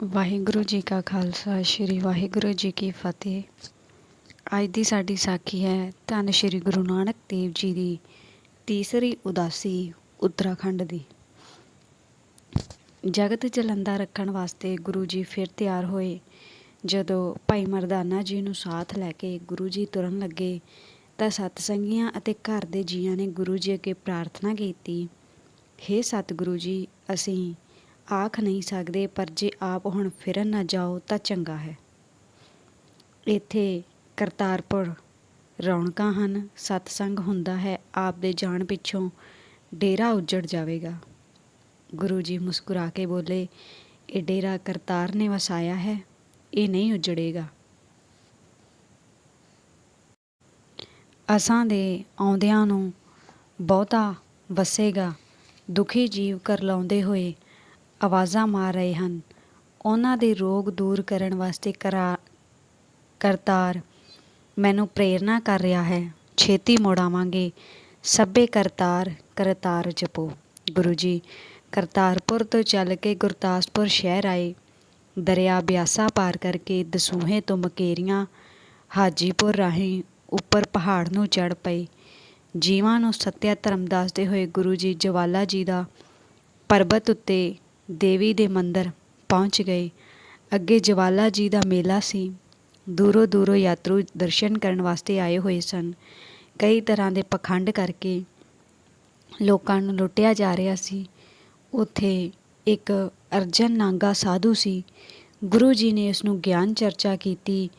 ਵਾਹਿਗੁਰੂ ਜੀ ਕਾ ਖਾਲਸਾ, ਸ੍ਰੀ ਵਾਹਿਗੁਰੂ ਜੀ ਕੀ ਫਤਿਹ। ਅੱਜ ਦੀ ਸਾਡੀ ਸਾਖੀ ਹੈ ਧੰਨ ਸ੍ਰੀ ਗੁਰੂ ਨਾਨਕ ਦੇਵ ਜੀ ਦੀ ਤੀਸਰੀ ਉਦਾਸੀ ਉੱਤਰਾਖੰਡ ਦੀ। ਜਗਤ ਜਲੰਦਾ ਰੱਖਣ ਵਾਸਤੇ ਗੁਰੂ ਜੀ ਫਿਰ ਤਿਆਰ ਹੋਏ, ਜਦੋਂ ਭਾਈ ਮਰਦਾਨਾ ਜੀ ਨੂੰ ਸਾਥ ਲੈ ਕੇ ਗੁਰੂ ਜੀ ਤੁਰਨ ਲੱਗੇ, ਤਾਂ ਸਤਸੰਗੀਆਂ ਅਤੇ ਘਰ ਦੇ ਜੀਆਂ ਨੇ ਗੁਰੂ ਜੀ ਅੱਗੇ ਪ੍ਰਾਰਥਨਾ ਕੀਤੀ, ਹੇ ਸਤਿਗੁਰੂ ਜੀ, ਅਸੀਂ ਆਖ ਨਹੀਂ ਸਕਦੇ, ਪਰ ਜੇ ਆਪ ਹੁਣ ਫਿਰਨ ਨਾ ਜਾਓ ਤਾਂ ਚੰਗਾ ਹੈ। ਇੱਥੇ ਕਰਤਾਰਪੁਰ ਰੌਣਕਾਂ ਹਨ, ਸਤਸੰਗ ਹੁੰਦਾ ਹੈ, ਆਪ ਦੇ ਜਾਣ ਪਿੱਛੋਂ ਡੇਰਾ ਉੱਜੜ ਜਾਵੇਗਾ। ਗੁਰੂ ਜੀ ਮੁਸਕਰਾ ਕੇ ਬੋਲੇ, ਇਹ ਡੇਰਾ ਕਰਤਾਰ ਨੇ ਵਸਾਇਆ ਹੈ, ਇਹ ਨਹੀਂ ਉੱਜੜੇਗਾ। ਅਸਾਂ ਦੇ ਆਉਂਦਿਆਂ ਨੂੰ ਬਹੁਤਾ ਵਸੇਗਾ, ਦੁਖੀ ਜੀਵ ਕਰ ਲਾਉਂਦੇ ਹੋਏ ਆਵਾਜ਼ਾਂ ਮਾਰ ਰਹੇ ਹਨ। ਉਹਨਾਂ ਦੇ ਰੋਗ ਦੂਰ ਕਰਨ ਵਾਸਤੇ ਕਰਾ, ਕਰਤਾਰ ਮੈਨੂੰ ਪ੍ਰੇਰਣਾ ਕਰ ਰਿਹਾ ਹੈ। ਛੇਤੀ ਮੋੜ ਆਵਾਂਗੇ ਸਭੇ ਕਰਤਾਰ ਕਰਤਾਰ ਜਪੋ। ਗੁਰੂ ਜੀ, ਕਰਤਾਰਪੁਰ ਤੋਂ ਚੱਲ ਕੇ ਗੁਰਦਾਸਪੁਰ ਸ਼ਹਿਰ ਆਏ। ਦਰਿਆ ਬਿਆਸਾ ਪਾਰ ਕਰਕੇ ਦਸੂਹੇ ਤੋਂ ਮਕੇਰੀਆਂ ਹਾਜੀਪੁਰ ਰਾਹੀਂ ਉੱਪਰ ਪਹਾੜ ਨੂੰ ਚੜ ਪਏ। ਜੀਵਾਂ ਨੂੰ ਸਤਿਆ ਧਰਮ ਦੱਸਦੇ ਹੋਏ ਗੁਰੂ ਜੀ ਜਵਾਲਾ ਜੀ ਦਾ ਪਰਬਤ ਉੱਤੇ ਦੇਵੀ ਦੇ ਮੰਦਰ ਪਹੁੰਚ ਗਏ। ਅੱਗੇ ਜਵਾਲਾ ਜੀ ਦਾ ਮੇਲਾ ਸੀ। ਦੂਰੋਂ ਦੂਰੋਂ ਯਾਤਰੂ ਦਰਸ਼ਨ ਕਰਨ ਵਾਸਤੇ ਆਏ ਹੋਏ ਸਨ। ਕਈ ਤਰ੍ਹਾਂ ਦੇ ਪਖੰਡ ਕਰਕੇ ਲੋਕਾਂ ਨੂੰ ਲੁੱਟਿਆ ਜਾ ਰਿਹਾ ਸੀ। ਉੱਥੇ ਇੱਕ ਅਰਜਨ ਨਾਂਗਾ ਸਾਧੂ ਸੀ। ਗੁਰੂ ਜੀ ਨੇ ਉਸ ਨੂੰ ਗਿਆਨ ਚਰਚਾ ਕੀਤੀ।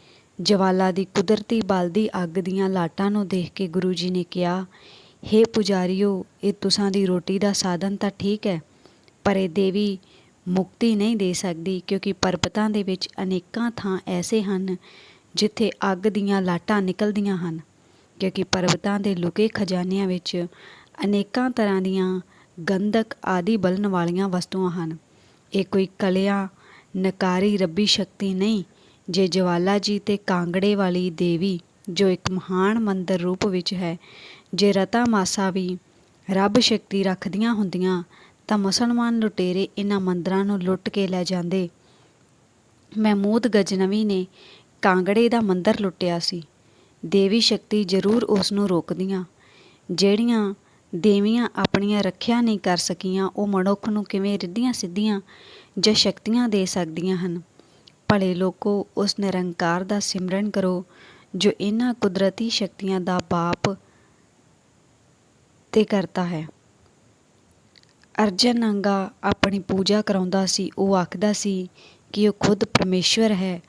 ਜਵਾਲਾ ਦੀ ਕੁਦਰਤੀ ਬਲਦੀ ਅੱਗ ਦੀਆਂ ਲਾਟਾਂ ਨੂੰ ਦੇਖ ਕੇ ਗੁਰੂ ਜੀ ਨੇ ਕਿਹਾ हे ਪੁਜਾਰੀਓ, ਇਹ ਤੁਸਾਂ ਦੀ ਰੋਟੀ ਦਾ ਸਾਧਨ ਤਾਂ ਠੀਕ ਹੈ ਪਰ ਇਹ ਦੇਵੀ ਮੁਕਤੀ ਨਹੀਂ ਦੇ ਸਕਦੀ, ਕਿਉਂਕਿ ਪਰਬਤਾਂ ਦੇ ਵਿੱਚ ਅਨੇਕਾਂ ਥਾਂ ਐਸੇ ਹਨ ਜਿੱਥੇ ਅੱਗ ਦੀਆਂ ਲਾਟਾਂ ਨਿਕਲਦੀਆਂ ਹਨ, ਕਿਉਂਕਿ ਪਰਬਤਾਂ ਦੇ ਲੁਕੇ ਖਜ਼ਾਨਿਆਂ ਵਿੱਚ ਅਨੇਕਾਂ ਤਰ੍ਹਾਂ ਦੀਆਂ ਗੰਧਕ ਆਦਿ ਬਲਨ ਵਾਲੀਆਂ ਵਸਤੂਆਂ ਹਨ। ਇਹ ਕੋਈ ਕਲਿਆ, ਨਕਾਰੀ ਰੱਬੀ ਸ਼ਕਤੀ ਨਹੀਂ, ਜੇ ਜਵਾਲਾ ਜੀ ਤੇ ਕਾਂਗੜੇ ਵਾਲੀ ਦੇਵੀ, ਜੋ ਇੱਕ ਮਹਾਨ ਮੰਦਰ ਰੂਪ ਵਿੱਚ ਹੈ, ਜੇ ਰਤਾ ਮਾਸਾ ਵੀ ਰੱਬ ਸ਼ਕਤੀ ਰੱਖਦੀਆਂ ਹੁੰਦੀਆਂ ਤਾਂ ਮੁਸਲਮਾਨ ਲੁਟੇਰੇ ਇਹਨਾਂ ਮੰਦਰਾਂ ਨੂੰ ਲੁੱਟ ਕੇ ਲੈ ਜਾਂਦੇ। ਮਹਿਮੂਦ ਗਜਨਵੀ ਨੇ ਕਾਂਗੜੇ ਦਾ ਮੰਦਰ ਲੁੱਟਿਆ ਸੀ। ਦੇਵੀ ਸ਼ਕਤੀ ਜ਼ਰੂਰ ਉਸ ਨੂੰ ਰੋਕਦੀਆਂ। ਜਿਹੜੀਆਂ ਦੇਵੀਆਂ ਆਪਣੀਆਂ ਰੱਖਿਆ ਨਹੀਂ ਕਰ ਸਕੀਆਂ, ਉਹ ਮਨੁੱਖ ਨੂੰ ਕਿਵੇਂ ਰਿੱਧੀਆਂ ਸਿੱਧੀਆਂ ਜਾਂ ਸ਼ਕਤੀਆਂ ਦੇ ਸਕਦੀਆਂ ਹਨ? ਭਲੇ ਲੋਕੋ, ਉਸ ਨਿਰੰਕਾਰ ਦਾ ਸਿਮਰਨ ਕਰੋ, ਜੋ ਇਹਨਾਂ ਕੁਦਰਤੀ ਸ਼ਕਤੀਆਂ ਦਾ ਬਾਪ ਤੇ ਕਰਤਾ ਹੈ। ਅਰਜਨ ਨੰਗਾ ਆਪਣੀ ਪੂਜਾ ਕਰਾਉਂਦਾ ਸੀ, ਉਹ ਆਖਦਾ ਸੀ ਕਿ ਉਹ ਖੁਦ ਪਰਮੇਸ਼ਵਰ ਹੈ,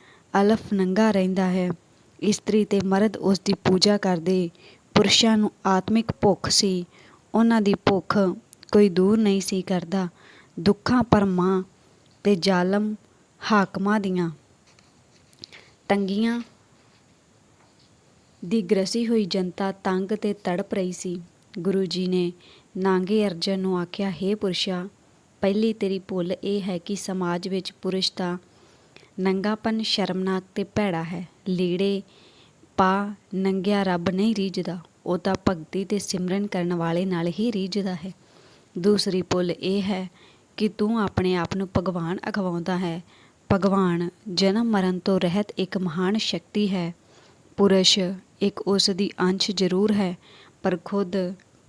ਅਲਫ ਨੰਗਾ ਰਹਿੰਦਾ ਹੈ। ਇਸਤਰੀ ਤੇ ਮਰਦ ਉਸ ਦੀ ਪੂਜਾ ਕਰਦੇ। ਪੁਰਸ਼ਾਂ ਨੂੰ ਆਤਮਿਕ ਭੁੱਖ ਸੀ। ਉਹਨਾਂ ਦੀ ਭੁੱਖ ਕੋਈ ਦੂਰ ਨਹੀਂ ਸੀ ਕਰਦਾ। ਦੁੱਖਾਂ ਪਰਮਾਂ ਤੇ ਜ਼ਾਲਮ ਹਾਕਮਾਂ ਦੀਆਂ ਤੰਗੀਆਂ ਦੀ ਗ੍ਰਸੀ ਹੋਈ ਜਨਤਾ ਤੰਗ ਤੇ ਤੜਪ ਰਹੀ ਸੀ। ਗੁਰੂ ਜੀ ਨੇ ਨਾਂਗੇ ਅਰਜਨ ਨੂੰ ਆਖਿਆ हे ਪੁਰਸ਼ਾ, ਪਹਿਲੀ ਤੇਰੀ ਭੁੱਲ ਇਹ ਹੈ ਕਿ ਸਮਾਜ ਵਿੱਚ ਪੁਰਸ਼ ਦਾ ਨੰਗਾਪਨ ਸ਼ਰਮਨਾਕ ਤੇ ਭੈੜਾ ਹੈ। ਲੀੜੇ ਪਾ ਨੰਗਿਆ ਰੱਬ ਨਹੀਂ ਰੀਝਦਾ, ਉਹ ਤਾਂ ਭਗਤੀ ਤੇ ਸਿਮਰਨ ਕਰਨ ਵਾਲੇ ਨਾਲ ਹੀ ਰੀਝਦਾ ਹੈ। ਦੂਸਰੀ ਭੁੱਲ ਇਹ ਹੈ ਕਿ ਤੂੰ ਆਪਣੇ ਆਪ ਨੂੰ ਭਗਵਾਨ ਅਖਵਾਉਂਦਾ ਹੈ। ਭਗਵਾਨ ਜਨਮ ਮਰਨ ਤੋਂ ਰਹਿਤ ਇੱਕ ਮਹਾਨ ਸ਼ਕਤੀ ਹੈ। ਪੁਰਸ਼ ਇੱਕ ਉਸ ਦੀ ਅੰਸ਼ ਜ਼ਰੂਰ ਹੈ, ਪਰ ਖੁਦ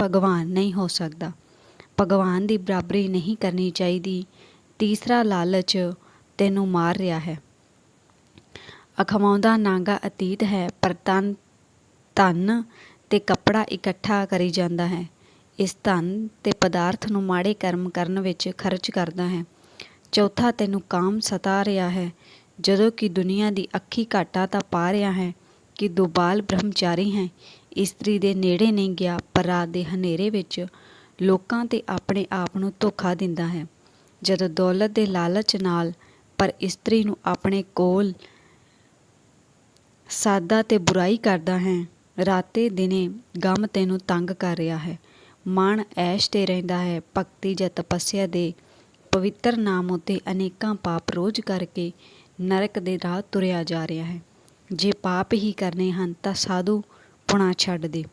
ਭਗਵਾਨ ਨਹੀਂ ਹੋ ਸਕਦਾ। ਭਗਵਾਨ ਦੀ ਬਰਾਬਰੀ ਨਹੀਂ ਕਰਨੀ ਚਾਹੀਦੀ। ਤੀਸਰਾ ਲਾਲਚ ਤੈਨੂੰ ਮਾਰ ਰਿਹਾ ਹੈ। ਅਖਮਾਉਂਦਾ ਨਾਂਗਾ ਅਤੀਤ ਹੈ, ਪਰ ਤਨ, ਧਨ ਤੇ ਕਪੜਾ ਇਕੱਠਾ ਕਰੀ ਜਾਂਦਾ ਹੈ। ਇਸ ਧਨ ਤੇ ਪਦਾਰਥ ਨੂੰ ਮਾੜੇ ਕਰਮ ਕਰਨ ਵਿੱਚ ਖਰਚ ਕਰਦਾ ਹੈ। ਚੌਥਾ ਤੈਨੂੰ ਕਾਮ ਸਤਾ ਰਿਹਾ ਹੈ। ਜਦੋਂ ਕਿ ਦੁਨੀਆ ਦੀ ਅੱਖੀ ਘਾਟਾ ਤਾਂ ਪਾ ਰਿਹਾ ਹੈ ਕਿ ਦੋ ਬਾਲ ਬ੍ਰਹਮਚਾਰੀ ਹੈ। ਇਸਤਰੀ ਦੇ ਨੇੜੇ ਨਹੀਂ ਗਿਆ, ਪਰ ਰਾਤ ਦੇ ਹਨੇਰੇ ਵਿੱਚ ਲੋਕਾਂ ਤੇ ਆਪਣੇ ਆਪ ਨੂੰ ਧੋਖਾ ਦਿੰਦਾ ਹੈ। ਜਦੋਂ ਦੌਲਤ ਦੇ ਲਾਲਚ ਨਾਲ ਪਰ ਇਸਤਰੀ ਨੂੰ ਆਪਣੇ ਕੋਲ ਸਾਦਾ ਤੇ ਬੁਰਾਈ ਕਰਦਾ ਹੈ, ਰਾਤੇ ਦਿਨੇ ਗਮ ਤੈਨੂੰ ਤੰਗ ਕਰ ਰਿਹਾ ਹੈ। ਮਨ ਐਸ਼ ਤੇ ਰਹਿੰਦਾ ਹੈ, ਭਗਤੀ ਜਾਂ ਤਪੱਸਿਆ ਦੇ ਪਵਿੱਤਰ ਨਾਮ ਉਤੇ ਅਨੇਕਾਂ ਪਾਪ ਰੋਜ਼ ਕਰਕੇ ਨਰਕ ਦੇ ਰਾਹ ਤੁਰਿਆ ਜਾ ਰਿਹਾ ਹੈ। ਜੇ ਪਾਪ ਹੀ ਕਰਨੇ ਹਨ ਤਾਂ ਸਾਧੂ ਪੁਣਾ ਛੱਡ ਦੇ।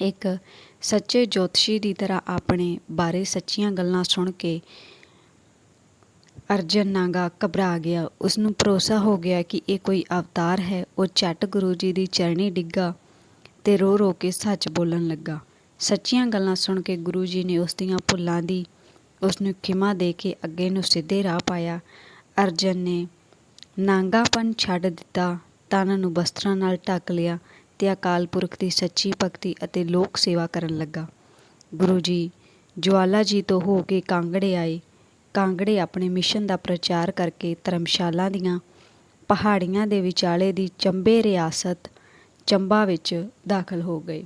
ਇੱਕ ਸੱਚੇ ਜੋਤਸ਼ੀ ਦੀ ਤਰ੍ਹਾਂ ਆਪਣੇ ਬਾਰੇ ਸੱਚੀਆਂ ਗੱਲਾਂ ਸੁਣ ਕੇ ਅਰਜਨ ਨਾਗਾ ਘਬਰਾ ਗਿਆ। ਉਸ ਨੂੰ ਭਰੋਸਾ ਹੋ ਗਿਆ ਕਿ ਇਹ ਕੋਈ ਅਵਤਾਰ ਹੈ। ਉਹ ਝੱਟ ਗੁਰੂ ਜੀ ਦੀ ਚਰਣੀ ਡਿੱਗਾ ਤੇ ਰੋ ਰੋ ਕੇ ਸੱਚ ਬੋਲਣ ਲੱਗਾ। ਸੱਚੀਆਂ ਗੱਲਾਂ ਸੁਣ ਕੇ ਗੁਰੂ ਜੀ ਨੇ ਉਸ ਦੀਆਂ ਭੁੱਲਾਂ ਦੀ ਉਸ ਨੂੰ ਖਿਮਾ ਦੇ ਕੇ ਅੱਗੇ ਨੂੰ ਸਿੱਧੇ ਰਾਹ ਪਾਇਆ। ਅਰਜਨ ਨੇ ਨਾਂਗਾਪਨ ਛੱਡ ਦਿੱਤਾ, ਤਨ ਨੂੰ ਬਸਤਰਾਂ ਨਾਲ ਢੱਕ ਲਿਆ। ਤੇ ਅਕਾਲ ਪੁਰਖ ਦੀ ਸੱਚੀ ਭਗਤੀ ਅਤੇ ਲੋਕ ਸੇਵਾ ਕਰਨ ਲੱਗਾ। ਗੁਰੂ ਜੀ, ਜਵਾਲਾ ਜੀ ਤੋਂ ਹੋ ਕੇ ਕਾਂਗੜੇ ਆਏ। ਕਾਂਗੜੇ ਆਪਣੇ ਮਿਸ਼ਨ ਦਾ ਪ੍ਰਚਾਰ ਕਰਕੇ ਧਰਮਸ਼ਾਲਾ ਦੀਆਂ ਪਹਾੜੀਆਂ ਦੇ ਵਿਚਾਲੇ ਦੀ ਚੰਬੇ ਰਿਆਸਤ ਚੰਬਾ ਵਿੱਚ ਦਾਖਲ ਹੋ ਗਏ।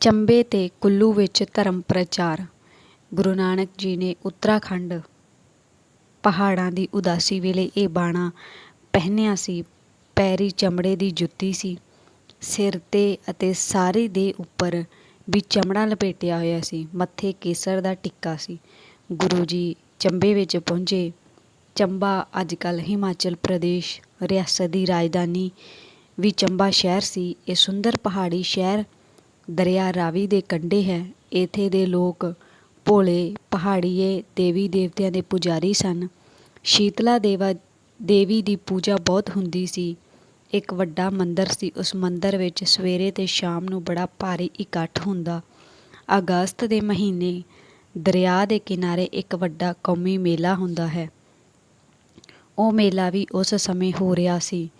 ਚੰਬੇ ਤੇ ਕੁੱਲੂ ਵਿੱਚ ਧਰਮ ਪ੍ਰਚਾਰ। ਗੁਰੂ ਨਾਨਕ ਜੀ ਨੇ ਉੱਤਰਾਖੰਡ ਪਹਾੜਾਂ ਦੀ ਉਦਾਸੀ ਵੇਲੇ ਇਹ ਬਾਣਾ ਪਹਿਨਿਆ ਸੀ ਪੈਰੀ ਚਮੜੇ ਦੀ ਜੁੱਤੀ ਸੀ। ਸਿਰ ਤੇ ਅਤੇ ਸਾਰੇ ਦੇ ਉੱਪਰ ਵੀ ਚਮੜਾ ਲਪੇਟਿਆ ਹੋਇਆ ਸੀ। ਮੱਥੇ ਕੇਸਰ ਦਾ ਟਿੱਕਾ ਸੀ। ਗੁਰੂ ਜੀ ਚੰਬੇ ਵਿੱਚ ਪਹੁੰਚੇ। ਚੰਬਾ ਅੱਜ ਕੱਲ੍ਹ ਹਿਮਾਚਲ ਪ੍ਰਦੇਸ਼, ਰਿਆਸਤ ਦੀ ਰਾਜਧਾਨੀ ਵੀ ਚੰਬਾ ਸ਼ਹਿਰ ਸੀ। ਇਹ ਸੁੰਦਰ ਪਹਾੜੀ ਸ਼ਹਿਰ ਦਰਿਆ ਰਾਵੀ ਦੇ ਕੰਢੇ ਹੈ। ਇਥੇ ਦੇ ਲੋਕ ਭੋਲੇ, ਪਹਾੜੀਏ, ਦੇਵੀ ਦੇਵਤਿਆਂ ਦੇ ਪੁਜਾਰੀ ਸਨ। ਸ਼ੀਤਲਾ ਦੇਵਾ ਦੇਵੀ ਦੀ ਪੂਜਾ ਬਹੁਤ ਹੁੰਦੀ ਸੀ। ਇੱਕ ਵੱਡਾ ਮੰਦਰ ਸੀ। ਉਸ ਮੰਦਰ ਵਿੱਚ ਸਵੇਰੇ ਤੇ ਸ਼ਾਮ ਨੂੰ ਬੜਾ ਭਾਰੀ ਇਕੱਠ ਹੁੰਦਾ। ਅਗਸਤ ਦੇ ਮਹੀਨੇ ਦਰਿਆ ਦੇ ਕਿਨਾਰੇ ਇੱਕ ਵੱਡਾ ਕੌਮੀ ਮੇਲਾ ਹੁੰਦਾ ਹੈ। ਉਹ ਮੇਲਾ ਵੀ ਉਸ ਸਮੇਂ ਹੋ ਰਿਹਾ ਸੀ।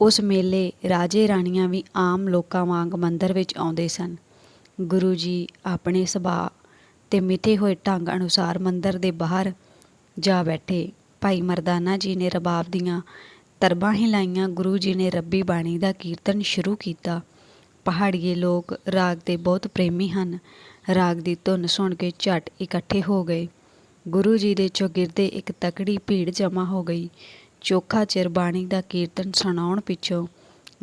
ਉਸ ਮੇਲੇ ਰਾਜੇ ਰਾਣੀਆਂ ਵੀ ਆਮ ਲੋਕਾਂ ਵਾਂਗ ਮੰਦਰ ਵਿੱਚ ਆਉਂਦੇ ਸਨ। ਗੁਰੂ ਜੀ ਆਪਣੇ ਸੁਭਾਅ ਤੇ ਮਿੱਥੇ ਹੋਏ ਢੰਗ ਅਨੁਸਾਰ ਮੰਦਰ ਦੇ ਬਾਹਰ ਜਾ ਬੈਠੇ। ਭਾਈ ਮਰਦਾਨਾ ਜੀ ਨੇ ਰਬਾਬ ਦੀਆਂ ਤਰਬਾਂ ਹਿਲਾਈਆਂ ਗੁਰੂ ਜੀ ਨੇ ਰੱਬੀ ਬਾਣੀ ਦਾ ਕੀਰਤਨ ਸ਼ੁਰੂ ਕੀਤਾ। ਪਹਾੜੀਏ ਲੋਕ ਰਾਗ ਦੇ ਬਹੁਤ ਪ੍ਰੇਮੀ ਹਨ। ਰਾਗ ਦੀ ਧੁਨ ਸੁਣ ਕੇ ਝਟ ਇਕੱਠੇ ਹੋ ਗਏ। ਗੁਰੂ ਜੀ ਦੇ ਚੌਗਿਰਦੇ ਇੱਕ ਤਕੜੀ ਭੀੜ ਜਮ੍ਹਾਂ ਹੋ ਗਈ। ਚੋਖਾ ਚਿਰ ਬਾਣੀ ਦਾ ਕੀਰਤਨ ਸੁਣਾਉਣ ਪਿੱਛੋਂ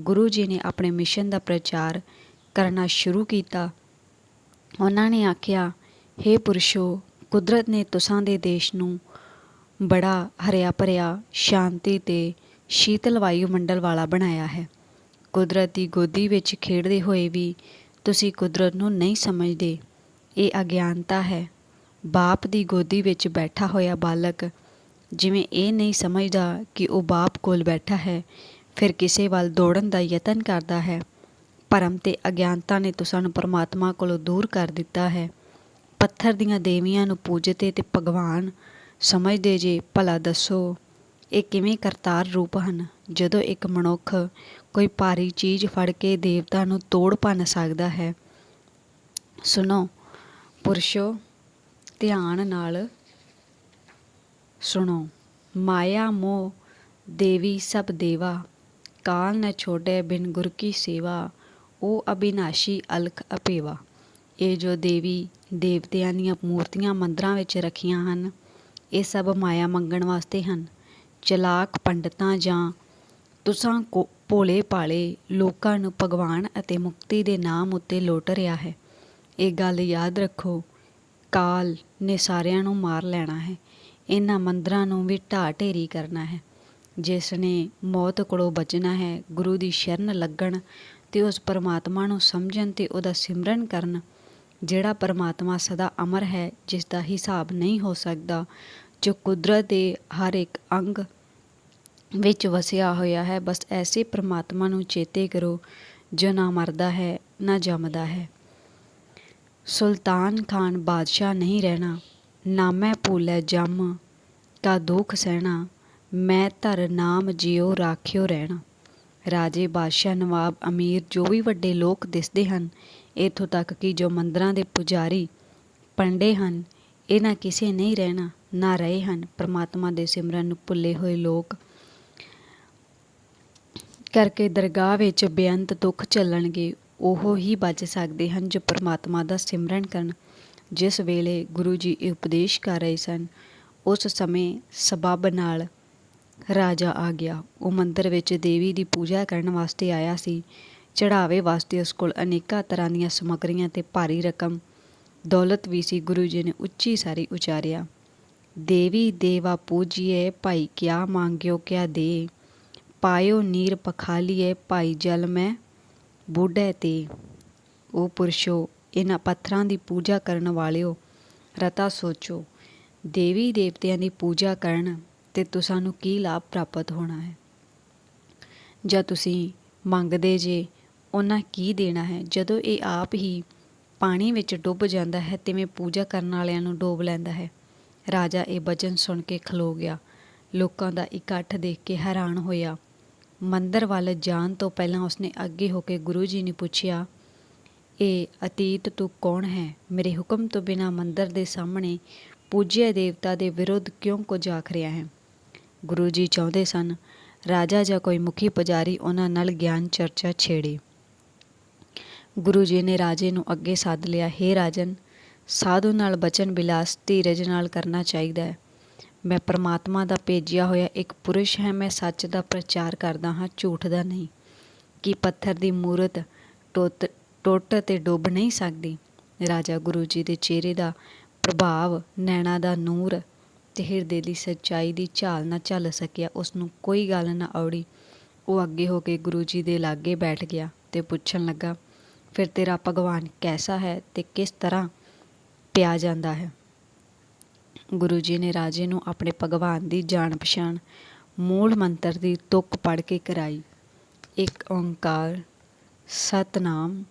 ਗੁਰੂ ਜੀ ਨੇ ਆਪਣੇ ਮਿਸ਼ਨ ਦਾ ਪ੍ਰਚਾਰ ਕਰਨਾ ਸ਼ੁਰੂ ਕੀਤਾ। ਉਹਨਾਂ ਨੇ ਆਖਿਆ हे ਪੁਰਸ਼ੋ, ਕੁਦਰਤ ਨੇ ਤੁਸਾਂ ਦੇ ਦੇਸ਼ ਨੂੰ ਬੜਾ ਹਰਿਆ ਭਰਿਆ, ਸ਼ਾਂਤੀ ਤੇ ਸ਼ੀਤਲ ਵਾਯੂ ਮੰਡਲ ਵਾਲਾ ਬਣਾਇਆ ਹੈ। ਕੁਦਰਤ ਦੀ ਗੋਦੀ ਵਿੱਚ ਖੇਡਦੇ ਹੋਏ ਵੀ ਤੁਸੀਂ ਕੁਦਰਤ ਨੂੰ ਨਹੀਂ ਸਮਝਦੇ। ਇਹ ਅਗਿਆਨਤਾ ਹੈ। ਬਾਪ ਦੀ ਗੋਦੀ ਵਿੱਚ ਬੈਠਾ ਹੋਇਆ ਬਾਲਕ ਜਿਵੇਂ ਇਹ ਨਹੀਂ ਸਮਝਦਾ ਕਿ ਉਹ ਬਾਪ ਕੋਲ ਬੈਠਾ ਹੈ, ਫਿਰ ਕਿਸੇ ਵੱਲ ਦੌੜਨ ਦਾ ਯਤਨ ਕਰਦਾ ਹੈ। ਭਰਮ ਤੇ ਅਗਿਆਨਤਾ ਨੇ ਤੁਸਾਂ ਪਰਮਾਤਮਾ ਕੋਲੋਂ ਦੂਰ ਕਰ ਦਿੱਤਾ ਹੈ। ਪੱਥਰ ਦੀਆਂ ਦੇਵੀਆਂ ਨੂੰ ਪੂਜਤੇ ਤੇ ਭਗਵਾਨ ਸਮਝਦੇ ਜੇ ਭਲਾ ਦੱਸੋ। ਇਹ ਕਿਵੇਂ ਕਰਤਾਰ ਰੂਪ ਹਨ? ਜਦੋਂ ਇੱਕ ਮਨੁੱਖ ਕੋਈ ਭਾਰੀ ਚੀਜ਼ ਫੜ ਕੇ ਦੇਵਤਾ ਨੂੰ ਤੋੜ ਭੰਨ ਸਕਦਾ ਹੈ, ਸੁਣੋ ਪੁਰਸ਼ੋ, ਧਿਆਨ ਨਾਲ ਸੁਣੋ। ਮਾਇਆ ਮੋਹ ਦੇਵੀ ਸਭ ਦੇਵਾ, ਕਾਲ ਨ ਛੋੜੇ ਬਿਨ ਗੁਰ ਕੀ ਸੇਵਾ ਉਹ ਅਬਿਨਾਸ਼ੀ ਅਲਖ ਅਪੇਵਾ। ਇਹ ਜੋ ਦੇਵੀ ਦੇਵਤਿਆਂ ਦੀਆਂ ਮੂਰਤੀਆਂ ਮੰਦਰਾਂ ਵਿੱਚ ਰੱਖੀਆਂ ਹਨ, ਇਹ ਸਭ ਮਾਇਆ ਮੰਗਣ ਵਾਸਤੇ ਹਨ। ਚਲਾਕ ਪੰਡਤਾਂ ਜਾਂ ਤੁਸਾਂ ਕੋ ਭੋਲੇ ਭਾਲੇ ਲੋਕਾਂ ਨੂੰ ਭਗਵਾਨ ਅਤੇ ਮੁਕਤੀ ਦੇ ਨਾਮ ਉੱਤੇ ਲੁੱਟ ਰਿਹਾ ਹੈ। ਇਹ ਗੱਲ ਯਾਦ ਰੱਖੋ, ਕਾਲ ਨੇ ਸਾਰਿਆਂ ਨੂੰ ਮਾਰ ਲੈਣਾ ਹੈ। ਇਹਨਾਂ ਮੰਦਰਾਂ ਨੂੰ ਵੀ ਢਾਹ ਢੇਰੀ ਕਰਨਾ ਹੈ। ਜਿਸ ਨੇ ਮੌਤ ਕੋਲੋਂ ਬਚਣਾ ਹੈ, ਗੁਰੂ ਦੀ ਸ਼ਰਨ ਲੱਗਣ ਤੇ ਉਸ ਪਰਮਾਤਮਾ ਨੂੰ ਸਮਝਣ ਤੇ ਉਹਦਾ ਸਿਮਰਨ ਕਰਨ, ਜਿਹੜਾ ਪਰਮਾਤਮਾ ਸਦਾ ਅਮਰ ਹੈ ਜਿਸ ਦਾ ਹਿਸਾਬ ਨਹੀਂ ਹੋ ਸਕਦਾ ਜੋ ਕੁਦਰਤ ਦੇ ਹਰ ਇੱਕ ਅੰਗ ਵਿੱਚ ਵਸਿਆ ਹੋਇਆ ਹੈ, ਬਸ ਐਸੇ ਪ੍ਰਮਾਤਮਾ ਨੂੰ ਚੇਤੇ ਕਰੋ, ਜੋ ਨਾ ਮਰਦਾ ਹੈ, ਨਾ ਜੰਮਦਾ ਹੈ। ਸੁਲਤਾਨ ਖਾਨ ਬਾਦਸ਼ਾਹ ਨਹੀਂ ਰਹਿਣਾ, ਨਾ ਮੈਂ ਭੂਲੇ ਜੰਮ, ਕਾ ਦੁੱਖ ਸਹਿਣਾ, ਮੈਂ ਧਰ ਨਾਮ ਜਿਉ ਰਾਖਿਓ ਰਹਿਣਾ। ਰਾਜੇ ਬਾਦਸ਼ਾਹ ਨਵਾਬ ਅਮੀਰ ਜੋ ਵੀ ਵੱਡੇ ਲੋਕ ਦਿਸਦੇ ਹਨ, ਇਥੋਂ ਤੱਕ ਕਿ ਜੋ ਮੰਦਰਾਂ ਦੇ ਪੁਜਾਰੀ, ਪੰਡੇ ਹਨ ਇਹਨਾਂ ਕਿਸੇ ਨਹੀਂ ਰਹਿਣਾ, ਨਾ ਰਹੇ ਹਨ। ਪ੍ਰਮਾਤਮਾ ਦੇ ਸਿਮਰਨ ਨੂੰ ਭੁੱਲੇ ਹੋਏ ਲੋਕ। ਕਰਕੇ ਦਰਗਾਹ ਵਿੱਚ ਬੇਅੰਤ ਦੁੱਖ ਚੱਲਣਗੇ ਉਹ ਹੀ ਬਚ ਸਕਦੇ ਹਨ ਜੋ ਪ੍ਰਮਾਤਮਾ ਦਾ ਸਿਮਰਨ ਕਰਨ। ਜਿਸ ਵੇਲੇ ਗੁਰੂ ਜੀ ਇਹ ਉਪਦੇਸ਼ ਕਰ ਰਹੇ ਸਨ, ਉਸ ਸਮੇਂ ਸਬਬ ਨਾਲ ਰਾਜਾ ਆ ਗਿਆ। ਉਹ ਮੰਦਰ ਵਿੱਚ ਦੇਵੀ ਦੀ ਪੂਜਾ ਕਰਨ ਵਾਸਤੇ ਆਇਆ ਸੀ। ਚੜਾਵੇ ਵਾਸਤੇ ਉਸ ਕੋਲ ਅਨੇਕਾਂ ਤਰ੍ਹਾਂ ਦੀਆਂ ਸਮੱਗਰੀਆਂ ਤੇ ਭਾਰੀ ਰਕਮ ਦੌਲਤ ਵੀ ਸੀ, ਗੁਰੂ ਜੀ ਨੇ ਉੱਚੀ ਸਾਰੀ ਉਚਾਰਿਆ। ਦੇਵੀ ਦੇਵਾ ਪੂਜੀਏ ਭਾਈ ਕਿਆ ਮੰਗਿਓ ਕਿਆ ਦੇ। ਪਾਇਓ ਨੀਰ ਪਖਾਲੀਏ ਭਾਈ ਜਲ ਮੈਂ ਬੁੱਢੇ ਤੇ। ਉਹ ਪੁਰਸ਼ੋ ਇਹਨਾਂ ਪੱਥਰਾਂ ਦੀ ਪੂਜਾ ਕਰਨ ਵਾਲਿਓ, ਰਤਾ ਸੋਚੋ, ਦੇਵੀ ਦੇਵਤਿਆਂ ਦੀ ਪੂਜਾ ਕਰਨ ਤੇ ਤੁਸਾਂ ਨੂੰ ਕੀ ਲਾਭ ਪ੍ਰਾਪਤ ਹੋਣਾ ਹੈ? ਜਾਂ ਤੁਸੀਂ ਮੰਗਦੇ ਜੇ ਉਹਨਾਂ ਕੀ ਦੇਣਾ ਹੈ? ਜਦੋਂ ਇਹ ਆਪ ਹੀ ਪਾਣੀ ਵਿੱਚ ਡੁੱਬ ਜਾਂਦਾ ਹੈ, ਤਿਵੇਂ ਪੂਜਾ ਕਰਨ ਵਾਲਿਆਂ ਨੂੰ ਡੋਬ ਲੈਂਦਾ ਹੈ। ਰਾਜਾ ਇਹ ਬਚਨ ਸੁਣ ਕੇ ਖਲੋ ਗਿਆ। ਲੋਕਾਂ ਦਾ ਇਕੱਠ ਦੇਖ ਕੇ ਹੈਰਾਨ ਹੋਇਆ। ਮੰਦਰ ਵੱਲ ਜਾਣ ਤੋਂ ਪਹਿਲਾਂ ਉਸਨੇ ਅੱਗੇ ਹੋ ਕੇ ਗੁਰੂ ਜੀ ਨੂੰ ਪੁੱਛਿਆ ਇਹ ਅਤੀਤ, ਤੂੰ ਕੌਣ ਹੈ? ਮੇਰੇ ਹੁਕਮ ਤੋਂ ਬਿਨਾ ਮੰਦਰ ਦੇ ਸਾਹਮਣੇ ਪੂਜਿਆ ਦੇਵਤਾ ਦੇ ਵਿਰੁੱਧ ਕਿਉਂ ਕੁਝ ਆਖ ਰਿਹਾ ਹੈ? ਗੁਰੂ ਜੀ ਚਾਹੁੰਦੇ ਸਨ, ਰਾਜਾ ਜਾਂ ਕੋਈ ਮੁਖੀ ਪੁਜਾਰੀ ਉਹਨਾਂ ਨਾਲ ਗਿਆਨ ਚਰਚਾ ਛੇੜੇ। ਗੁਰੂ ਜੀ ਨੇ ਰਾਜੇ ਨੂੰ ਅੱਗੇ ਸੱਦ ਲਿਆ हे ਰਾਜਨ, ਸਾਧੂ ਨਾਲ ਬਚਨ ਬਿਲਾਸ ਧੀਰਜ ਨਾਲ ਕਰਨਾ ਚਾਹੀਦਾ ਹੈ। ਮੈਂ ਪਰਮਾਤਮਾ ਦਾ ਭੇਜਿਆ ਹੋਇਆ ਇੱਕ ਪੁਰਸ਼ ਹੈ, ਮੈਂ ਸੱਚ ਦਾ ਪ੍ਰਚਾਰ ਕਰਦਾ ਹਾਂ, ਝੂਠ ਦਾ ਨਹੀਂ। ਕਿ ਪੱਥਰ ਦੀ ਮੂਰਤ ਟੁੱਟ ਟੁੱਟ ਤੇ ਡੁੱਬ ਨਹੀਂ ਸਕਦੀ? ਰਾਜਾ ਗੁਰੂ ਜੀ ਦੇ ਚਿਹਰੇ ਦਾ ਪ੍ਰਭਾਵ, ਨੈਣਾ ਦਾ ਨੂਰ ਤੇ ਹਿਰਦੇ ਦੀ ਸੱਚਾਈ ਦੀ ਝਾਲ ਨਾ ਝੱਲ ਸਕਿਆ, ਉਸ ਨੂੰ ਕੋਈ ਗੱਲ ਨਾ ਔੜੀ। ਉਹ ਅੱਗੇ ਹੋ ਕੇ ਗੁਰੂ ਜੀ ਦੇ ਲਾਗੇ ਬੈਠ ਗਿਆ ਤੇ ਪੁੱਛਣ ਲੱਗਾ ਫਿਰ ਤੇਰਾ ਭਗਵਾਨ ਕੈਸਾ ਹੈ ਤੇ ਕਿਸ ਤਰ੍ਹਾਂ ਪਿਆ ਜਾਂਦਾ ਹੈ? ਗੁਰੂ ਜੀ ਨੇ ਰਾਜੇ ਨੂੰ ਆਪਣੇ ਭਗਵਾਨ ਦੀ ਜਾਣ ਪਛਾਣ ਮੂਲ ਮੰਤਰ ਦੀ ਤੁਕ ਪੜ੍ਹ ਕੇ ਕਰਾਈ। ਇੱਕ ਓੰਕਾਰ, ਸਤਨਾਮ,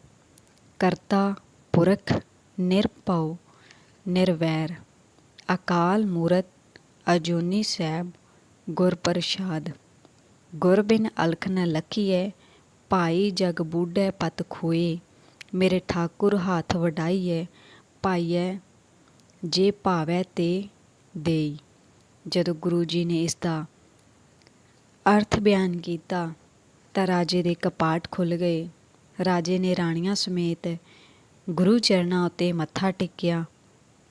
ਕਰਤਾ, ਪੁਰਖ, ਨਿਰਭਉ, ਨਿਰਵੈਰ, ਅਕਾਲ ਮੂਰਤ, ਅਜੂਨੀ ਸੈਬ, ਗੁਰ ਪ੍ਰਸਾਦ। ਗੁਰ ਬਿਨ ਅਲਖ ਨ ਲਖੀਐ, ਭਾਈ ਜਗ ਬੂਢੈ ਪਤ ਖੋਏ। ਮੇਰੇ ਠਾਕੁਰ ਹੱਥ ਵਡਾਈਐ, ਪਾਈਐ, ਜੇ ਭਾਵੈ ਤੇ ਦੇਈ। ਜਦੋਂ ਗੁਰੂ ਜੀ ਨੇ ਇਸ ਦਾ ਅਰਥ ਬਿਆਨ ਕੀਤਾ, ਤਾਂ ਰਾਜੇ ਦੇ ਕਪਾਟ ਖੁੱਲ ਗਏ। ਰਾਜੇ ਨੇ ਰਾਣੀਆਂ ਸਮੇਤ ਗੁਰੂ ਚਰਨਾਂ ਉੱਤੇ ਮੱਥਾ ਟੇਕਿਆ।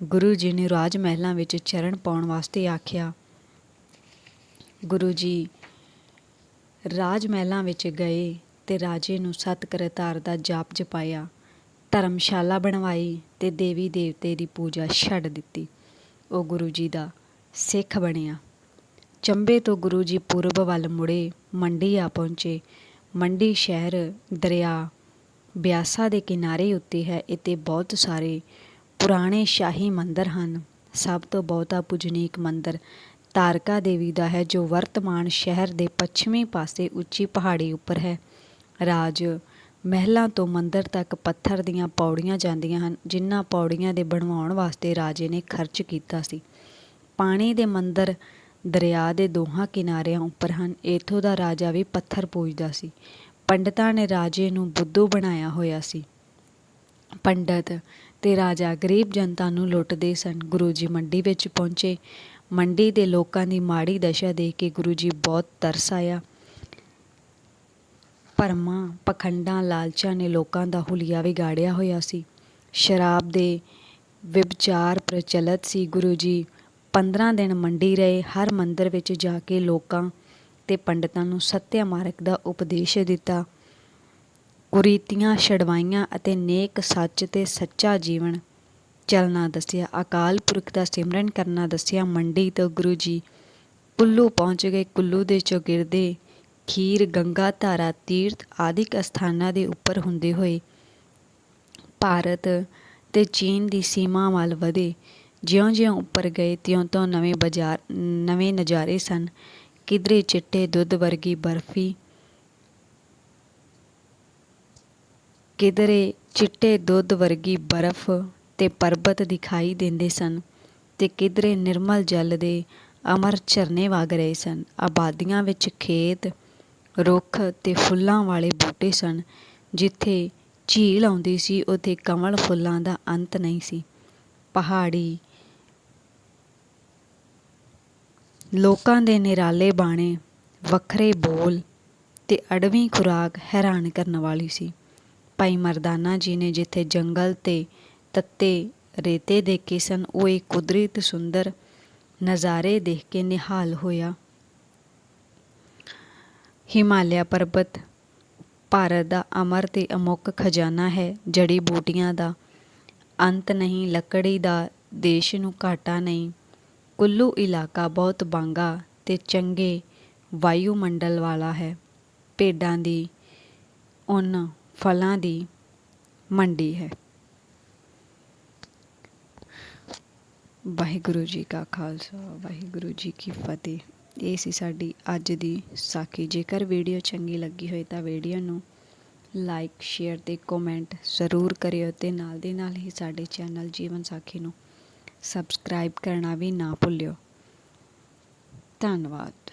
ਗੁਰੂ ਜੀ ਨੇ ਰਾਜ ਮਹਿਲਾਂ ਵਿੱਚ ਚਰਨ ਪਾਉਣ ਵਾਸਤੇ ਆਖਿਆ, ਗੁਰੂ ਜੀ, ਰਾਜ ਮਹਿਲਾਂ ਵਿੱਚ ਗਏ ਤੇ ਰਾਜੇ ਨੂੰ ਸਤ ਕਰਤਾਰ ਦਾ ਜਾਪ ਜਪਾਇਆ। ਧਰਮਸ਼ਾਲਾ ਬਣਵਾਈ ਤੇ ਦੇਵੀ ਦੇਵਤੇ ਦੀ ਪੂਜਾ ਛੱਡ ਦਿੱਤੀ। ਉਹ ਗੁਰੂ ਜੀ ਦਾ ਸਿੱਖ ਬਣਿਆ। ਚੰਬੇ ਤੋਂ ਗੁਰੂ ਜੀ ਪੂਰਬ ਵੱਲ ਮੁੜੇ, ਮੰਡੀ ਆ ਪਹੁੰਚੇ। ਮੰਡੀ ਸ਼ਹਿਰ, ਦਰਿਆ, ਬਿਆਸਾ ਦੇ ਕਿਨਾਰੇ ਉੱਤੇ ਹੈ, ਇੱਥੇ ਬਹੁਤ ਸਾਰੇ ਪੁਰਾਣੇ ਸ਼ਾਹੀ ਮੰਦਰ ਹਨ। ਸਭ ਤੋਂ ਬਹੁਤਾ ਪੁਜਨੀਕ ਮੰਦਰ ਤਾਰਕਾ ਦੇਵੀ ਦਾ ਹੈ, ਜੋ ਵਰਤਮਾਨ ਸ਼ਹਿਰ ਦੇ ਪੱਛਮੀ ਪਾਸੇ ਉੱਚੀ ਪਹਾੜੀ ਉੱਪਰ ਹੈ। ਰਾਜ। ਮਹਿਲਾਂ ਤੋਂ ਮੰਦਰ ਤੱਕ ਪੱਥਰ ਦੀਆਂ ਪੌੜੀਆਂ ਜਾਂਦੀਆਂ ਹਨ, ਜਿਨ੍ਹਾਂ ਪੌੜੀਆਂ ਦੇ ਬਣਵਾਉਣ ਵਾਸਤੇ ਰਾਜੇ ਨੇ ਖਰਚ ਕੀਤਾ ਸੀ। ਪਾਣੀ ਦੇ ਮੰਦਰ ਦਰਿਆ ਦੇ ਦੋਹਾਂ ਕਿਨਾਰਿਆਂ ਉੱਪਰ ਹਨ। ਇਥੋਂ ਦਾ ਰਾਜਾ ਵੀ ਪੱਥਰ ਪੂਜਦਾ ਸੀ। ਪੰਡਤਾਂ ਨੇ ਰਾਜੇ ਨੂੰ ਬੁੱਧੂ ਬਣਾਇਆ ਹੋਇਆ ਸੀ। ਪੰਡਤ ਤੇ ਰਾਜਾ ਗਰੀਬ ਜਨਤਾ ਨੂੰ ਲੁੱਟਦੇ ਸਨ। ਗੁਰੂ ਜੀ ਮੰਡੀ ਵਿੱਚ ਪਹੁੰਚੇ। ਮੰਡੀ ਦੇ ਲੋਕਾਂ ਦੀ ਮਾੜੀ ਦਸ਼ਾ ਦੇਖ ਕੇ ਗੁਰੂ ਜੀ ਬਹੁਤ ਤਰਸ ਆਇਆ। ਭਰਮਾਂ, ਪਖੰਡਾਂ, ਲਾਲਚਾਂ ਨੇ ਲੋਕਾਂ ਦਾ ਹੁਲੀਆ ਵਿਗਾੜਿਆ ਹੋਇਆ ਸੀ। ਸ਼ਰਾਬ ਦੇ ਵਿਵਚਾਰ ਪ੍ਰਚਲਿਤ ਸੀ। ਗੁਰੂ ਜੀ 15 ਦਿਨ ਮੰਡੀ ਰਹੇ। ਹਰ ਮੰਦਰ ਵਿੱਚ ਜਾ ਕੇ ਲੋਕਾਂ ਤੇ ਪੰਡਤਾਂ ਨੂੰ ਸਤਿਆ ਮਾਰਗ ਦਾ ਉਪਦੇਸ਼ ਦਿੱਤਾ। ਕੁਰੀਤੀਆਂ, ਛਡਵਾਈਆਂ ਅਤੇ ਨੇਕ ਸੱਚ ਤੇ ਸੱਚਾ ਜੀਵਨ ਚੱਲਣਾ ਦੱਸਿਆ। ਅਕਾਲ ਪੁਰਖ ਦਾ ਸਿਮਰਨ ਕਰਨਾ ਦੱਸਿਆ। ਮੰਡੀ ਤੋਂ ਗੁਰੂ ਜੀ ਕੁੱਲੂ ਪਹੁੰਚ ਗਏ। ਕੁੱਲੂ ਦੇ ਚੌਗਿਰਦੇ ਖੀਰ, ਗੰਗਾ, ਧਾਰਾ, ਤੀਰਥ ਆਦਿਕ ਅਸਥਾਨਾਂ ਦੇ ਉੱਪਰ ਹੁੰਦੇ ਹੋਏ ਭਾਰਤ ਤੇ ਚੀਨ ਦੀ ਸੀਮਾ ਵੱਲ ਵਧੇ। ਜਿਉਂ-ਜਿਉਂ ਉੱਪਰ ਗਏ, ਤਿਉਂ-ਤਿਉਂ ਨਵੇਂ ਬਾਜ਼ਾਰ, ਨਵੇਂ ਨਜ਼ਾਰੇ ਸਨ। ਕਿਧਰੇ ਚਿੱਟੇ ਦੁੱਧ ਵਰਗੀ ਬਰਫੀ, ਕਿਧਰੇ ਚਿੱਟੇ ਦੁੱਧ ਵਰਗੀ ਬਰਫ਼ ਤੇ ਪਰਬਤ ਦਿਖਾਈ ਦਿੰਦੇ ਸਨ ਤੇ ਕਿਧਰੇ ਨਿਰਮਲ ਜਲ ਦੇ ਅਮਰ ਝਰਨੇ ਵਗ ਰਹੇ ਸਨ। ਆਬਾਦੀਆਂ ਵਿੱਚ ਖੇਤ ਰੁੱਖ ਅਤੇ ਫੁੱਲਾਂ ਵਾਲੇ ਬੂਟੇ ਸਨ, ਜਿੱਥੇ ਝੀਲ ਆਉਂਦੀ ਸੀ, ਉੱਥੇ ਕਮਲ ਫੁੱਲਾਂ ਦਾ ਅੰਤ ਨਹੀਂ ਸੀ। ਪਹਾੜੀ ਲੋਕਾਂ ਦੇ ਨਿਰਾਲੇ ਬਾਣੇ, ਵੱਖਰੇ ਬੋਲ ਤੇ ਅੜਵੀਂ ਖੁਰਾਕ ਹੈਰਾਨ ਕਰਨ ਵਾਲੀ ਸੀ। ਭਾਈ ਮਰਦਾਨਾ ਜੀ ਨੇ ਜਿੱਥੇ ਜੰਗਲ ਤੇ ਤੱਤੇ ਰੇਤੇ ਦੇਖੇ ਸਨ, ਉਹ ਇੱਕ ਕੁਦਰਤ ਸੁੰਦਰ ਨਜ਼ਾਰੇ ਦੇਖ ਕੇ ਨਿਹਾਲ ਹੋਇਆ। ਹਿਮਾਲਿਆ ਪਰਬਤ, ਭਾਰਤ ਦਾ ਅਮਰ ਤੇ ਅਮੁੱਕ ਖਜ਼ਾਨਾ ਹੈ ਜੜੀ ਬੂਟੀਆਂ ਦਾ। ਅੰਤ ਨਹੀਂ, ਲੱਕੜੀ ਦਾ ਦੇਸ਼ ਨੂੰ ਘਾਟਾ ਨਹੀਂ। ਕੁੱਲੂ ਇਲਾਕਾ ਬਹੁਤ ਬਾਂਗਾ ਤੇ ਚੰਗੇ ਵਾਯੂਮੰਡਲ ਵਾਲਾ ਹੈ। ਭੇਡਾਂ ਦੀ, ਉਨ ਫਲਾਂ ਦੀ ਮੰਡੀ ਹੈ। ਵਾਹਿਗੁਰੂ ਜੀ ਕਾ ਖਾਲਸਾ, ਵਾਹਿਗੁਰੂ ਜੀ ਕੀ ਫਤਿਹ। ਇਹ ਸੀ ਸਾਡੀ ਅੱਜ ਦੀ ਸਾਖੀ। ਜੇਕਰ ਵੀਡੀਓ ਚੰਗੀ ਲੱਗੀ ਹੋਏ ਤਾਂ ਵੀਡੀਓ ਨੂੰ ਲਾਈਕ, ਸ਼ੇਅਰ ਤੇ ਕਮੈਂਟ ਜ਼ਰੂਰ ਕਰਿਓ ਤੇ ਨਾਲ ਦੇ ਨਾਲ ਹੀ ਸਾਡੇ ਚੈਨਲ ਜੀਵਨ ਸਾਖੀ ਨੂੰ ਸਬਸਕ੍ਰਾਈਬ ਕਰਨਾ ਵੀ ਨਾ ਭੁੱਲਿਓ। ਧੰਨਵਾਦ।